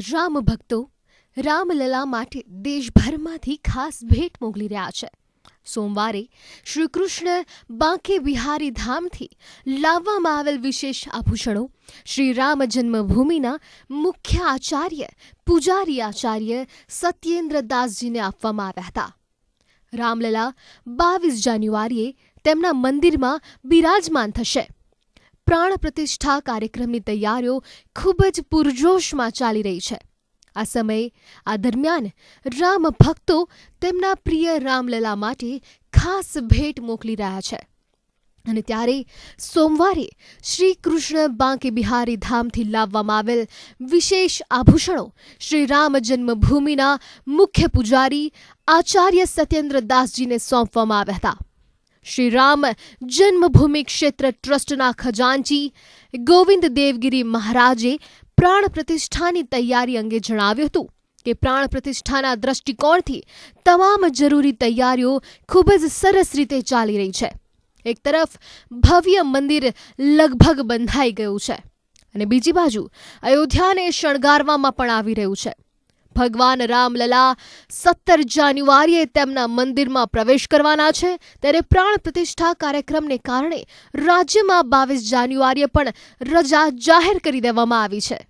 રામ ભક્તો, રામલલા માટે દેશભરમાંથી ખાસ ભેટ મોકલી રહ્યા છે. સોમવારે શ્રી કૃષ્ણ બાંકે બિહારી ધામથી લાવવામાં આવેલ વિશેષ આભૂષણો શ્રી રામ જન્મભૂમિના મુખ્ય આચાર્ય, પૂજારી આચાર્ય સત્યેન્દ્ર દાસજીને આપવામાં આવ્યા હતા. રામલલા બાવીસ જાન્યુઆરીએ તેમના મંદિરમાં બિરાજમાન થશે. પ્રાણ પ્રતિષ્ઠા કાર્યક્રમની તૈયારીઓ ખૂબ જ પૂરજોશમાં ચાલી રહી છે. આ સમયે, આ દરમિયાન રામ ભક્તો તેમના પ્રિય રામલલા માટે ખાસ ભેટ મોકલી રહ્યા છે. અને ત્યારે સોમવારે શ્રી કૃષ્ણ બાંકે બિહારી ધામથી લાવવામાં આવેલ વિશેષ આભૂષણો શ્રી રામ જન્મભૂમિના મુખ્ય પૂજારી આચાર્ય સત્યેન્દ્ર દાસજીને સોંપવામાં આવ્યા હતા. શ્રી રામ જન્મભૂમિ ક્ષેત્ર ટ્રસ્ટના ખજાનચી ગોવિંદ દેવગીરી મહારાજે પ્રાણ પ્રતિષ્ઠાની તૈયારી અંગે જણાવ્યું હતું કે પ્રાણ પ્રતિષ્ઠાના દ્રષ્ટિકોણથી તમામ જરૂરી તૈયારીઓ ખૂબ જ સરસ રીતે ચાલી રહી છે. એક તરફ ભવ્ય મંદિર લગભગ બંધાઈ ગયું છે અને બીજી બાજુ અયોધ્યાને શણગારવામાં પણ આવી રહ્યું છે. ભગવાન રામલલા સત્તર જાન્યુઆરીએ તેમના મંદિરમાં પ્રવેશ કરવાના છે. ત્યારે પ્રાણ પ્રતિષ્ઠા કાર્યક્રમને કારણે રાજ્યમાં બાવીસ જાન્યુઆરીએ પણ રજા જાહેર કરી દેવામાં આવી છે.